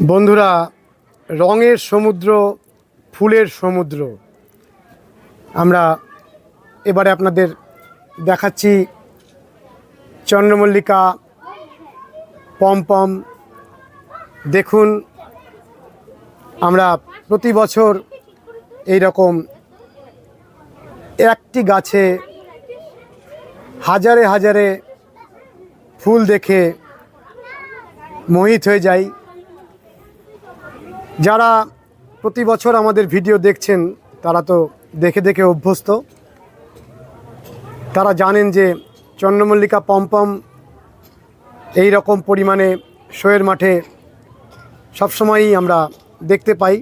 বন্ধুরা, রঙের সমুদ্র, ফুলের সমুদ্র। আমরা এবারে আপনাদের দেখাচ্ছি চন্দ্রমল্লিকা, পমপম। দেখুন, আমরা প্রতি বছর এই রকম একটি গাছে হাজারে হাজারে ফুল দেখে মোহিত হয়ে যাই। যারা প্রতি বছর আমাদের ভিডিও দেখছেন, তারা তো দেখে দেখে অভ্যস্ত। তারা জানেন যে চন্দ্রমল্লিকা পম্পম এই রকম পরিমাণে শোয়ের মাঠে সবসময়ই আমরা দেখতে পাই।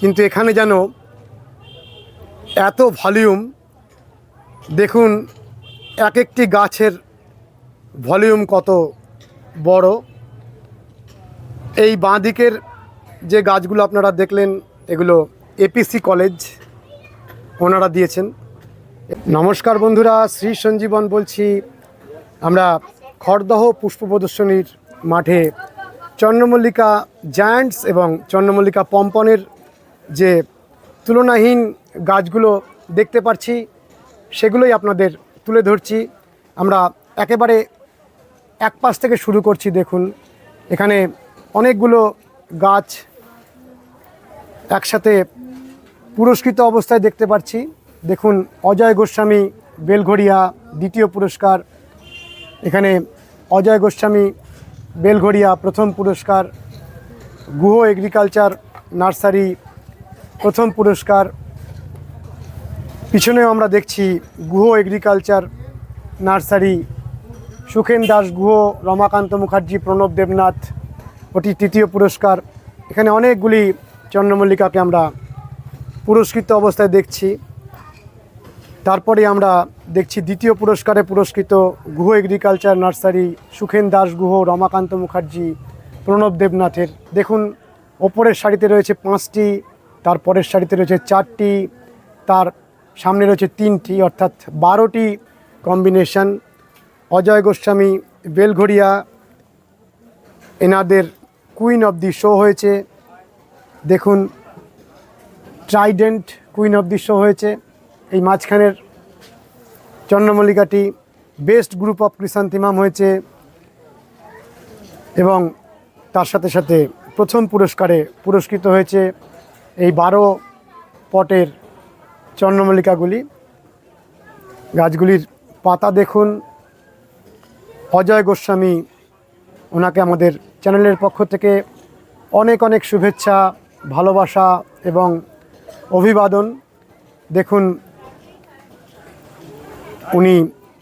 কিন্তু এখানে যেন এত ভলিউম, দেখুন এক একটি গাছের ভলিউম কত বড়। এই বাঁ দিকের যে গাছগুলো আপনারা দেখলেন, এগুলো এপিসি কলেজ ওনারা দিয়েছেন। নমস্কার বন্ধুরা, শ্রী সঞ্জীবন বলছি। আমরা খড়দহ পুষ্প প্রদর্শনীর মাঠে চন্দ্রমল্লিকা জায়ান্টস এবং চন্দ্রমল্লিকা পম্পনের যে তুলনাহীন গাছগুলো দেখতে পাচ্ছি, সেগুলোই আপনাদের তুলে ধরছি। আমরা একেবারে এক পাশ থেকে শুরু করছি, দেখুন। এখানে অনেকগুলো গাছ একসাথে পুরস্কৃত অবস্থায় দেখতে পাচ্ছি দেখুন, অজয় গোস্বামী, বেলঘড়িয়া, দ্বিতীয় পুরস্কার। এখানে অজয় গোস্বামী, বেলঘড়িয়া, প্রথম পুরস্কার। গুহ এগ্রিকালচার নার্সারি, প্রথম পুরস্কার। পিছনেও আমরা দেখছি গুহ এগ্রিকালচার নার্সারি। সুখেন দাস গুহ, রমাকান্ত মুখার্জি, প্রণব দেবনাথ, ওটি তৃতীয় পুরস্কার। এখানে অনেকগুলি চন্দ্রমল্লিকাকে আমরা পুরস্কৃত অবস্থায় দেখছি। তারপরে আমরা দেখছি দ্বিতীয় পুরস্কারে পুরস্কৃত গুহ এগ্রিকালচার নার্সারি সুখেন দাস গুহ, রমাকান্ত মুখার্জি, প্রণব দেবনাথের। দেখুন, ওপরের সারিতে রয়েছে পাঁচটি, তারপরের সারিতে রয়েছে চারটি, তার সামনে রয়েছে তিনটি, অর্থাৎ বারোটি কম্বিনেশন অজয় গোস্বামী, বেলঘড়িয়া, এনাদের কুইন অব দি শো হয়েছে। দেখুন ট্রাইডেন্ট কুইন অফ দৃশ্য হয়েছে। এই মাঝখানের চন্দ্রমল্লিকাটি বেস্ট গ্রুপ অফ ক্রিসান্তিমাম হয়েছে এবং তার সাথে সাথে প্রথম পুরস্কারে পুরস্কৃত হয়েছে এই বারো পটের চন্দ্রমল্লিকাগুলি। গাছগুলির পাতা দেখুন। অজয় গোস্বামী ওনাকে আমাদের চ্যানেলের পক্ষ থেকে অনেক অনেক শুভেচ্ছা ভালোবাসা এবং অভিবাদন। দেখুন, উনি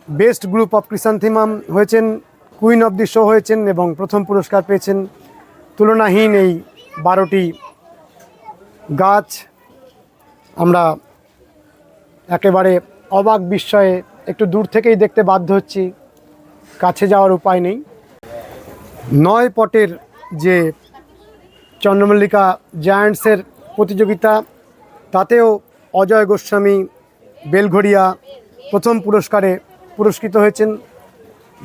বেস্ট গ্রুপ অফ ক্রিসান্থিমাম হয়েছেন, কুইন অফ দি শো হয়েছেন এবং প্রথম পুরস্কার পেয়েছেন। তুলনাহীন এই বারোটি গাছ আমরা একেবারে অবাক বিস্ময়ে একটু দূর থেকেই দেখতে বাধ্য হচ্ছি। কাছে যাওয়ার উপায় নেই। নয় পটের যে চন্দ্রমল্লিকা জায়ান্টসের প্রতিযোগিতা, তাতেও অজয় গোস্বামী, বেলঘড়িয়া প্রথম পুরস্কারে পুরস্কৃত হয়েছেন।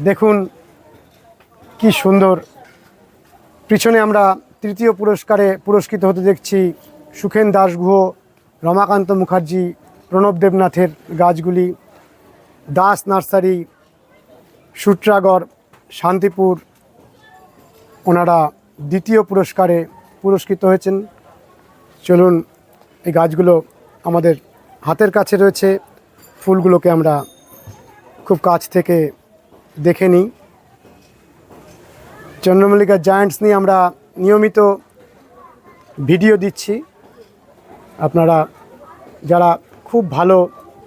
দেখুন কি সুন্দর। পিছনে আমরা তৃতীয় পুরস্কারে পুরস্কৃত হতে দেখছি সুখেন দাসগুহ রমাকান্ত মুখার্জি, প্রণব দেবনাথের গাছগুলি, দাস নার্সারি, সূত্রাগড়, শান্তিপুর, ওনারা দ্বিতীয় পুরস্কারে পুরস্কৃত হয়েছেন। চলুন এই গাছগুলো আমাদের হাতের কাছে রয়েছে। ফুলগুলোকে আমরা খুব কাছ থেকে দেখে নিই। চন্দ্রমল্লিকা জায়ান্টস নিয়ে আমরা নিয়মিত ভিডিও দিচ্ছি। আপনারা যারা খুব ভালো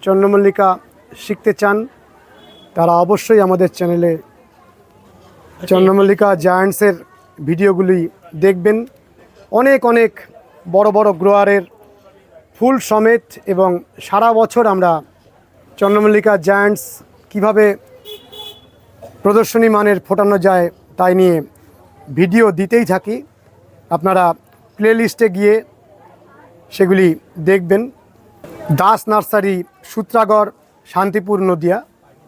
চন্দ্রমল্লিকা শিখতে চান তারা অবশ্যই আমাদের চ্যানেলে চন্দ্রমল্লিকা জায়ান্টসের ভিডিওগুলি দেখবেন। অনেক অনেক বড় বড় গ্রোয়ারের ফুল সমেত এবং সারা বছর আমরা চন্দ্রমল্লিকা জায়ান্টস কীভাবে প্রদর্শনী মানের ফোটানো যায় তাই নিয়ে ভিডিও দিতেই থাকি। আপনারা প্লেলিস্টে গিয়ে সেগুলি দেখবেন। দাস নার্সারি, সূত্রাগড়, শান্তিপুর নদিয়া।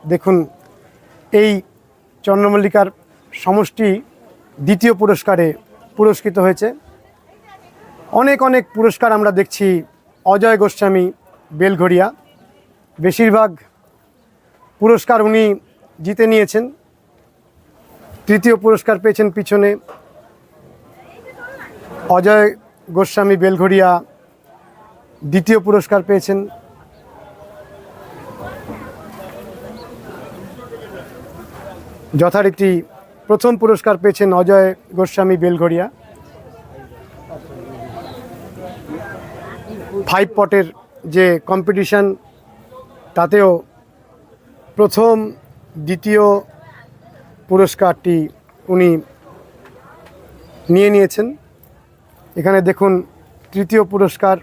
দেখুন, এই চন্দ্রমল্লিকার সমষ্টি দ্বিতীয় পুরস্কারে পুরস্কৃত হয়েছে। অনেক অনেক পুরস্কার আমরা দেখছি অজয় গোস্বামী, বেলঘড়িয়া। বেশিরভাগ পুরস্কার উনি জিতে নিয়েছেন। তৃতীয় পুরস্কার পেয়েছেন পিছনে অজয় গোস্বামী, বেলঘড়িয়া। দ্বিতীয় পুরস্কার পেয়েছেন যথারীতি প্রথম পুরস্কার পেয়েছেন অজয় গোস্বামী, বেলঘড়িয়া। ফাইভ পটের যে কম্পিটিশন তাতেও প্রথম, দ্বিতীয় পুরস্কারটি উনি নিয়ে নিয়েছেন। এখানে দেখুন, তৃতীয় পুরস্কার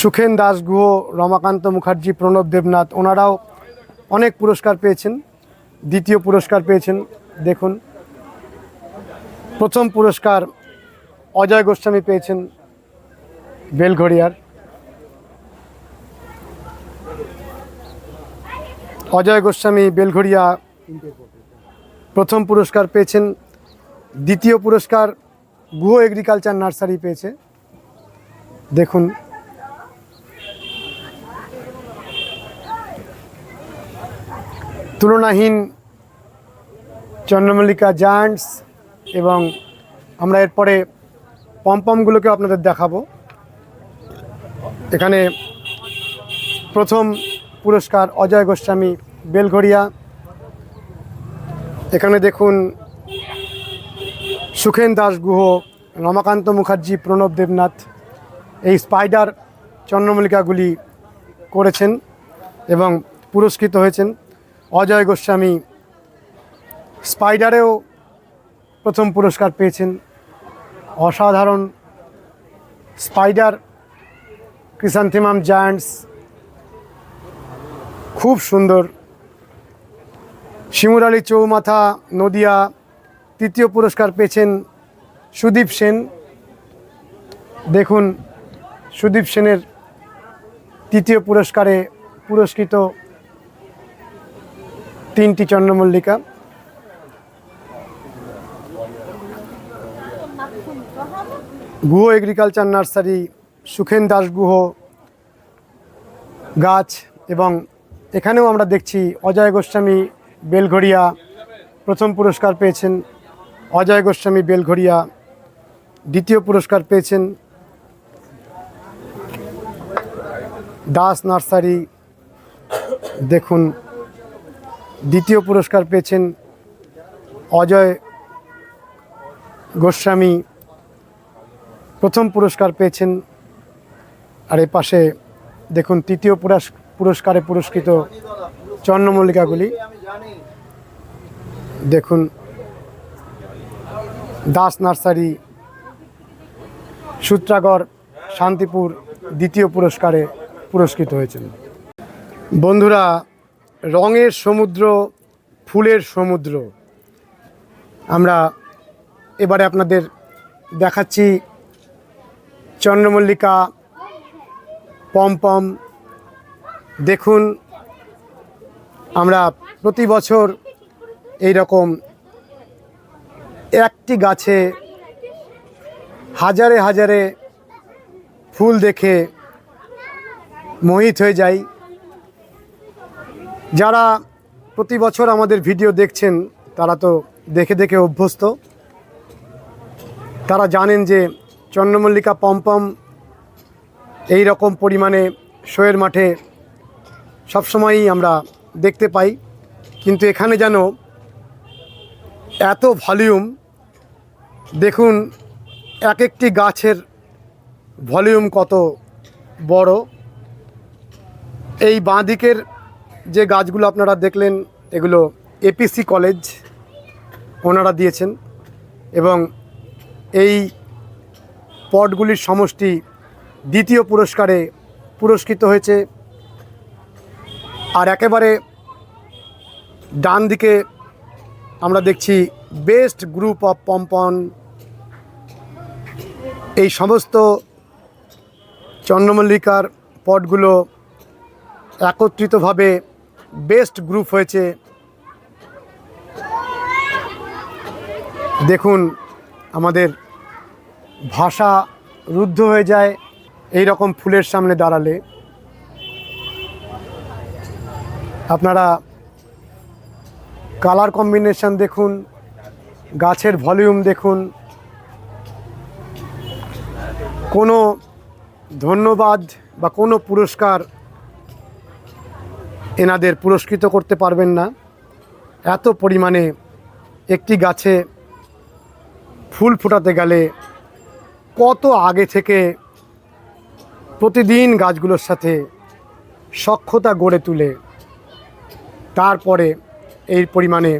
সুখেন দাসগুহ রমাকান্ত মুখার্জি, প্রণব দেবনাথ, ওনারাও অনেক পুরস্কার পেয়েছেন। দ্বিতীয় পুরস্কার পেয়েছেন, দেখুন। প্রথম পুরস্কার অজয় গোস্বামী পেয়েছেন। বেলঘড়িয়ার। অজয় গোস্বামী বেলঘড়িয়া প্রথম পুরস্কার পেয়েছেন, দ্বিতীয় পুরস্কার গুহ এগ্রিকালচার নার্সারি পেয়েছে। দেখুন। তুলনাহীন চন্দ্রমল্লিকা জায়ান্টস এবং আমরা এরপরে পমপমগুলোকে আপনাদের দেখাবো। এখানে প্রথম পুরস্কার অজয় গোস্বামী বেলঘড়িয়া। এখানে দেখুন সুখেন দাস গুহ, রমাকান্ত মুখার্জি, প্রণব দেবনাথ এই স্পাইডার চন্দ্রমল্লিকাগুলি করেছেন এবং পুরস্কৃত হয়েছেন। অজয় গোস্বামী স্পাইডারেও প্রথম পুরস্কার পেয়েছেন। অসাধারণ স্পাইডার ক্রিসান্থিমাম জায়ান্টস, খুব সুন্দর। শিমুর আলী চৌমাথা, নদিয়া, তৃতীয় পুরস্কার পেয়েছেন সুদীপ সেন। দেখুন, সুদীপ সেনের তৃতীয় পুরস্কারে পুরস্কৃত তিনটি চন্দ্রমল্লিকা। গুহ এগ্রিকালচার নার্সারি সুখেন দাস গুহ গাছ এবং এখানেও আমরা দেখছি অজয় গোস্বামী বেলঘড়িয়া প্রথম পুরস্কার পেয়েছেন। অজয় গোস্বামী বেলঘড়িয়া দ্বিতীয় পুরস্কার পেয়েছেন। দাস নার্সারি দেখুন, দ্বিতীয় পুরস্কার পেয়েছেন অজয় গোস্বামী। প্রথম পুরস্কার পেয়েছেন আর এ পাশে দেখুন তৃতীয় পুরস- পুরস্কারে পুরস্কৃত চন্দ্রমল্লিকাগুলি। দেখুন দাস নার্সারি, সূত্রাগড়, শান্তিপুর দ্বিতীয় পুরস্কারে পুরস্কৃত হয়েছেন। বন্ধুরা, রঙের সমুদ্র, ফুলের সমুদ্র। আমরা এবারে আপনাদের দেখাচ্ছি চন্দ্রমল্লিকা পমপম দেখুন, আমরা প্রতি বছর এই রকম একটি গাছে হাজারে হাজারে ফুল দেখে মোহিত হয়ে যাই। যারা প্রতি বছর আমাদের ভিডিও দেখছেন, তারা তো দেখে দেখে অভ্যস্ত। তারা জানেন যে চন্দ্রমল্লিকা পমপম এই রকম পরিমাণে শোয়ের মাঠে সবসময়ই আমরা দেখতে পাই। কিন্তু এখানে যেন এত ভলিউম, দেখুন এক একটি গাছের ভলিউম কত বড়। এই বাঁ দিকের যে গাছগুলো আপনারা দেখলেন, এগুলো এপিসি কলেজ ওনারা দিয়েছেন এবং এই পটগুলির সমষ্টি দ্বিতীয় পুরস্কারে পুরস্কৃত হয়েছে। আর একেবারে ডান দিকে আমরা দেখছি বেস্ট গ্রুপ অফ পম্পন। এই সমস্ত চন্দ্রমল্লিকার পটগুলো একত্রিতভাবে বেস্ট গ্রুপ হয়েছে। দেখুন, আমাদের ভাষা রুদ্ধ হয়ে যায়। এই রকম ফুলের সামনে দাঁড়ালে আপনারা কালার কম্বিনেশন দেখুন, গাছের ভলিউম দেখুন। কোনো ধন্যবাদ বা কোনো পুরস্কার এনাদের পুরস্কৃত করতে পারবেন না। এত পরিমাণে একটি গাছে ফুল ফোটাতে গেলে কত আগে থেকে প্রতিদিন গাছগুলোর সাথে সক্ষতা গড়ে তুলে তারপরে এই পরিমাণে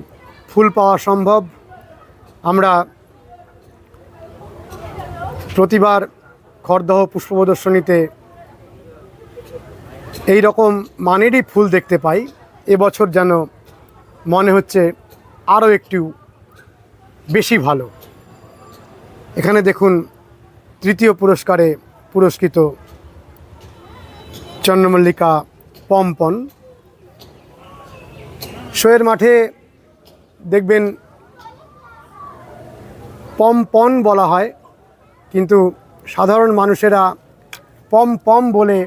ফুল পাওয়া সম্ভব। আমরা প্রতিবার খড়দহ পুষ্প প্রদর্শনীতে এই রকম মানেরই ফুল দেখতে পাই। এবছর যেন মনে হচ্ছে আরও একটু বেশি ভালো। এখানে দেখুন তৃতীয় পুরস্কারে পুরস্কৃত চন্দ্রমল্লিকা পম্পন। শোয়ের মাঠে দেখবেন পমপন বলা হয়, কিন্তু সাধারণ মানুষেরা পম পম বলে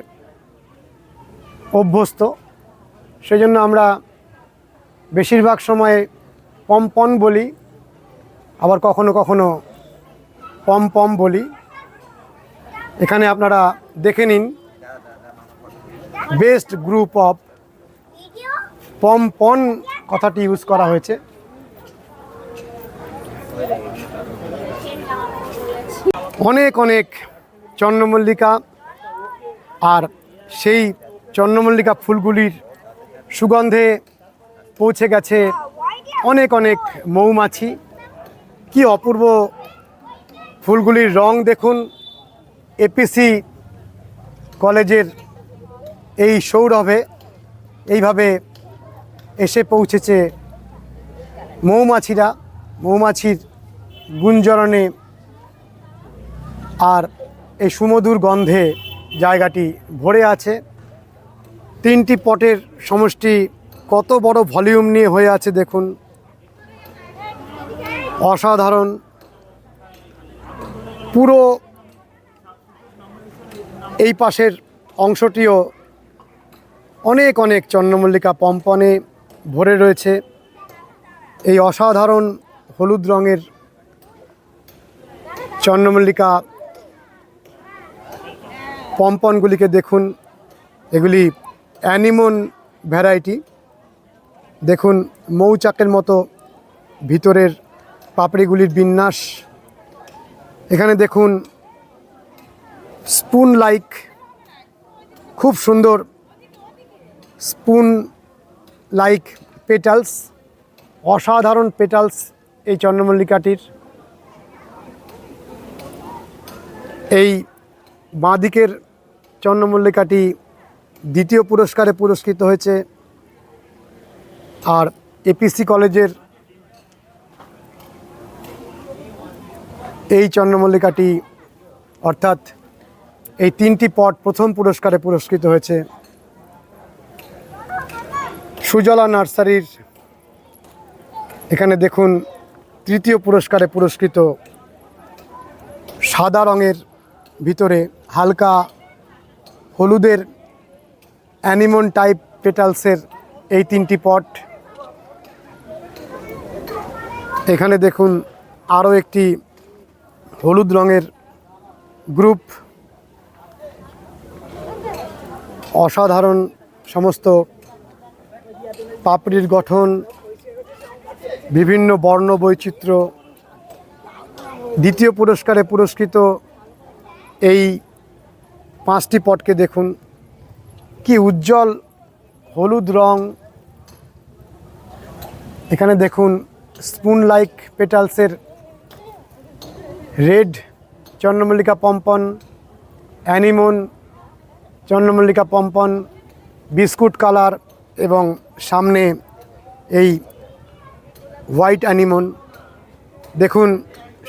অভ্যস্ত। সেজন্য আমরা বেশিরভাগ সময় পমপন বলি, আবার কখনো কখনো পম পম বলি। এখানে আপনারা দেখে নিন। বেস্ট গ্রুপ অফ পমপন কথাটি ইউজ করা হয়েছে। অনেক অনেক চন্দ্রমল্লিকা আর সেই চন্দ্রমল্লিকা ফুলগুলির সুগন্ধে পৌঁছে গেছে অনেক অনেক মৌমাছি। কি অপূর্ব ফুলগুলির রং দেখুন। এপিসি কলেজের এই সৌরভে এইভাবে এসে পৌঁছেছে মৌমাছিরা। মৌমাছির গুঞ্জরণে আর এই সুমধুর গন্ধে জায়গাটি ভরে আছে। তিনটি পটের সমষ্টি কত বড় ভলিউম নিয়ে হয়ে আছে দেখুন। অসাধারণ। পুরো এই পাশের অংশটিও অনেক অনেক চন্দ্রমল্লিকা পম্পনে ভরে রয়েছে। এই অসাধারণ হলুদ রঙের চন্দ্রমল্লিকা পম্পনগুলিকে দেখুন। এগুলি অ্যানিমন ভ্যারাইটি। দেখুন, মৌচাকের মতো ভিতরের পাপড়িগুলির বিন্যাস। এখানে দেখুন স্পুন লাইক খুব সুন্দর স্পুন লাইক পেটালস, অসাধারণ পেটালস এই চন্দ্রমল্লিকাটির। এই বাঁদিকের চন্দ্রমল্লিকাটি দ্বিতীয় পুরস্কারে পুরস্কৃত হয়েছে। আর এপিসি কলেজের এই চন্দ্রমল্লিকাটি অর্থাৎ এই তিনটি পট প্রথম পুরস্কারে পুরস্কৃত হয়েছে। সুজলা নার্সারির এখানে দেখুন তৃতীয় পুরস্কারে পুরস্কৃত সাদা রঙের ভিতরে হালকা হলুদের অ্যানিমন টাইপ পেটালসের এই তিনটি পট। এখানে দেখুন আরও একটি হলুদ রঙের গ্রুপ। অসাধারণ সমস্ত পাপড়ির গঠন, বিভিন্ন বর্ণ বৈচিত্র্য, দ্বিতীয় পুরস্কারে পুরস্কৃত এই পাঁচটি পটকে দেখুন। কি উজ্জ্বল হলুদ রং। এখানে দেখুন স্পুন লাইক পেটালসের রেড চন্দ্রমল্লিকা পম্পন অ্যানিমন চন্দ্রমল্লিকা পম্পন, বিস্কুট কালার এবং সামনে এই হোয়াইট অ্যানিমন দেখুন,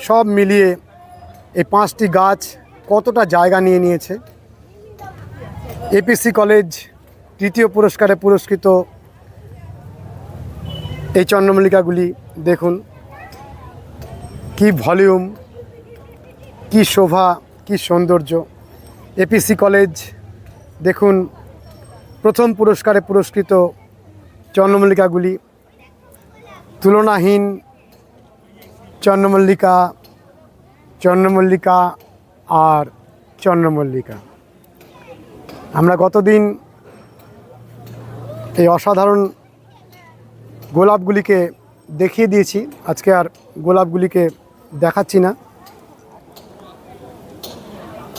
সব মিলিয়ে এই পাঁচটি গাছ কতটা জায়গা নিয়ে নিয়েছে। এপিসি কলেজ তৃতীয় পুরস্কারে পুরস্কৃত এই চন্দ্রমল্লিকাগুলি, দেখুন, কি ভলিউম, কি শোভা, কি সৌন্দর্য। এপিসি কলেজ, দেখুন প্রথম পুরস্কারে পুরস্কৃত চন্দ্রমল্লিকাগুলি তুলনাহীন চন্দ্রমল্লিকা চন্দ্রমল্লিকা আর চন্দ্রমল্লিকা। আমরা গতদিন এই অসাধারণ গোলাপগুলিকে দেখিয়ে দিয়েছি। আজকে আর গোলাপগুলিকে দেখাচ্ছি না।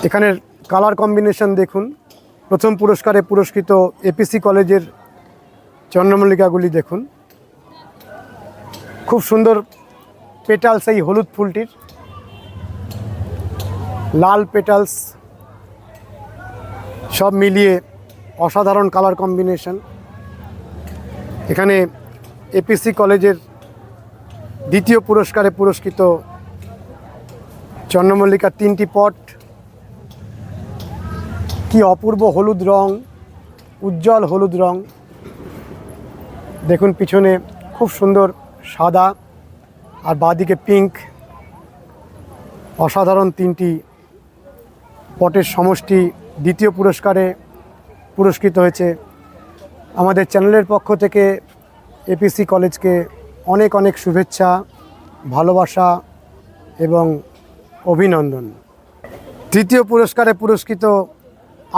এখানের কালার কম্বিনেশন দেখুন। প্রথম পুরস্কারে পুরস্কৃত এপিসি কলেজের চন্দ্রমল্লিকাগুলি দেখুন। খুব সুন্দর পেটালস এই হলুদ ফুলটির। লাল পেটালস সব মিলিয়ে অসাধারণ কালার কম্বিনেশন এখানে এপিসি কলেজের দ্বিতীয় পুরস্কারে পুরস্কৃত চন্দ্রমল্লিকার তিনটি পট। কি অপূর্ব হলুদ রং, উজ্জ্বল হলুদ রং। দেখুন পিছনে খুব সুন্দর সাদা আর বাদিকে পিঙ্ক। অসাধারণ তিনটি পটের সমষ্টি দ্বিতীয় পুরস্কারে পুরস্কৃত হয়েছে। আমাদের চ্যানেলের পক্ষ থেকে এপিসি কলেজকে অনেক অনেক শুভেচ্ছা, ভালোবাসা এবং অভিনন্দন। তৃতীয় পুরস্কারে পুরস্কৃত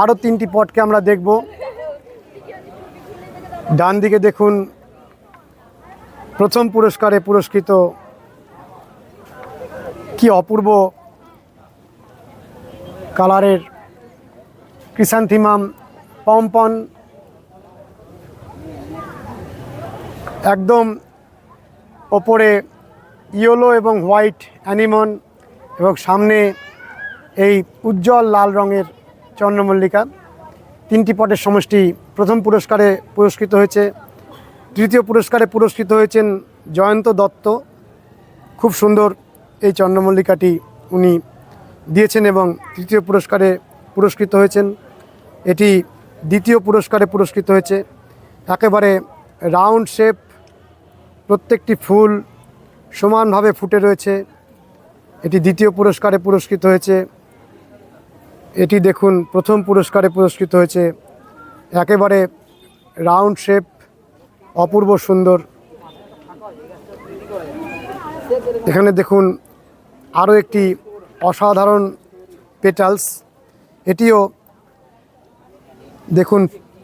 আরও তিনটি পটকে আমরা দেখব। ডান দিকে দেখুন, প্রথম পুরস্কারে পুরস্কৃত কি অপূর্ব কালারের ক্রিসান্থিমাম পম্পন। একদম ওপরে ইয়েলো এবং হোয়াইট অ্যানিমন এবং সামনে এই উজ্জ্বল লাল রঙের চন্দ্রমল্লিকা তিনটি পটের সমষ্টি প্রথম পুরস্কারে পুরস্কৃত হয়েছে। তৃতীয় পুরস্কারে পুরস্কৃত হয়েছেন জয়ন্ত দত্ত। খুব সুন্দর এই চন্দ্রমল্লিকাটি উনি দিয়েছেন এবং তৃতীয় পুরস্কারে পুরস্কৃত হয়েছেন। এটি দ্বিতীয় পুরস্কারে পুরস্কৃত হয়েছে। একেবারে রাউন্ড শেপ। প্রত্যেকটি ফুল সমানভাবে ফুটে রয়েছে। এটি দ্বিতীয় পুরস্কারে পুরস্কৃত হয়েছে। এটি দেখুন, প্রথম পুরস্কারে পুরস্কৃত হয়েছে একেবারে রাউন্ড শেপ, অপূর্ব সুন্দর। এখানে দেখুন, আরও একটি অসাধারণ পেটালস। এটিও দেখুন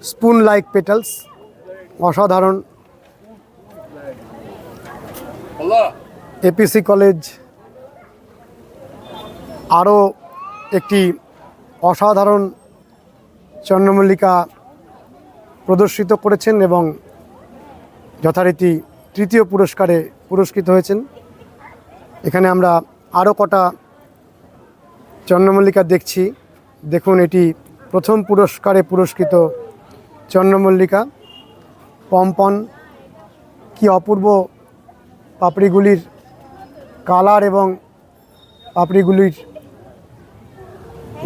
স্পুন লাইক পেটালস, অসাধারণ। এপিসি কলেজ আরও একটি অসাধারণ চন্দ্রমল্লিকা প্রদর্শিত করেছেন এবং যথারীতি তৃতীয় পুরস্কারে পুরস্কৃত হয়েছেন। এখানে আমরা আরও কটা চন্দ্রমল্লিকা দেখছি। দেখুন, এটি প্রথম পুরস্কারে পুরস্কৃত চন্দ্রমল্লিকা। পম্পন, কি অপূর্ব পাপড়িগুলির কালার এবং পাপড়িগুলির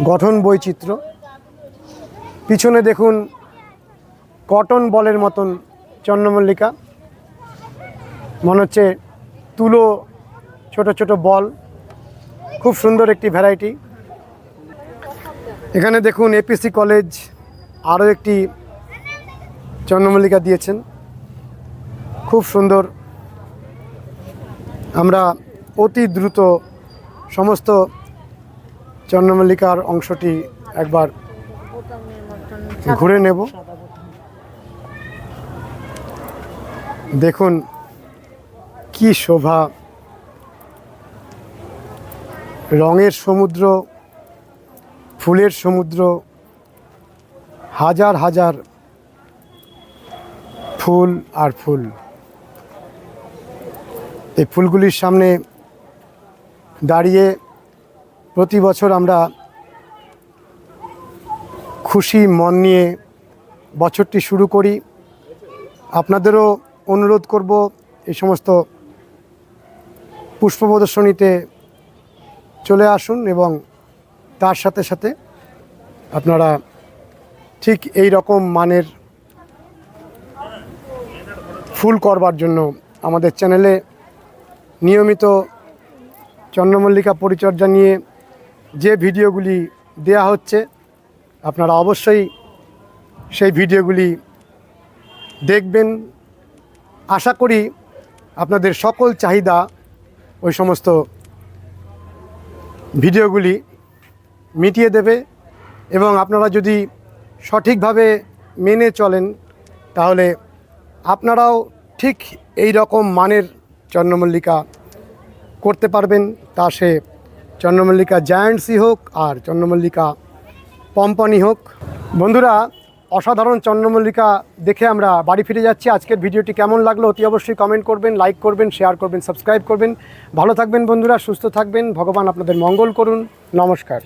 গঠন বৈচিত্র্য। পিছনে দেখুন কটন বলের মতন চন্দ্রমল্লিকা। মনে হচ্ছে তুলো, ছোট ছোট বল। খুব সুন্দর একটি ভ্যারাইটি এখানে দেখুন এপিসি কলেজ আরও একটি চন্দ্রমল্লিকা দিয়েছেন। খুব সুন্দর। আমরা অতি দ্রুত সমস্ত চন্দ্রমল্লিকার অংশটি একবার ঘুরে নেব। দেখুন কি শোভা। রঙের সমুদ্র, ফুলের সমুদ্র, হাজার হাজার ফুল আর ফুল। এই ফুলগুলির সামনে দাঁড়িয়ে প্রতি বছর আমরা খুশি মন নিয়ে বছরটি শুরু করি। আপনাদেরও অনুরোধ করব এই সমস্ত পুষ্প প্রদর্শনীতে চলে আসুন এবং তার সাথে সাথে আপনারা ঠিক এই রকম মানের ফুল করবার জন্য আমাদের চ্যানেলে নিয়মিত চন্দ্রমল্লিকা পরিচর্যা নিয়ে যে ভিডিওগুলি দেয়া হচ্ছে, আপনারা অবশ্যই সেই ভিডিওগুলি দেখবেন। আশা করি আপনাদের সকল চাহিদা ওই সমস্ত ভিডিওগুলি মিটিয়ে দেবে এবং আপনারা যদি সঠিকভাবে মেনে চলেন, তাহলে আপনারাও ঠিক এই রকম মানের চন্দ্রমল্লিকা করতে পারবেন, তা সে চন্দ্রমল্লিকা জায়ান্টসই হোক আর চন্দ্রমল্লিকা পম্পানি হোক। বন্ধুরা, অসাধারণ চন্দ্রমল্লিকা দেখে আমরা বাড়ি ফিরে যাচ্ছি। আজকের ভিডিওটি কেমন লাগল অতি অবশ্যই কমেন্ট করবেন লাইক করবেন শেয়ার করবেন সাবস্ক্রাইব করবেন। ভালো থাকবেন বন্ধুরা, সুস্থ থাকবেন। ভগবান আপনাদের মঙ্গল করুন। নমস্কার।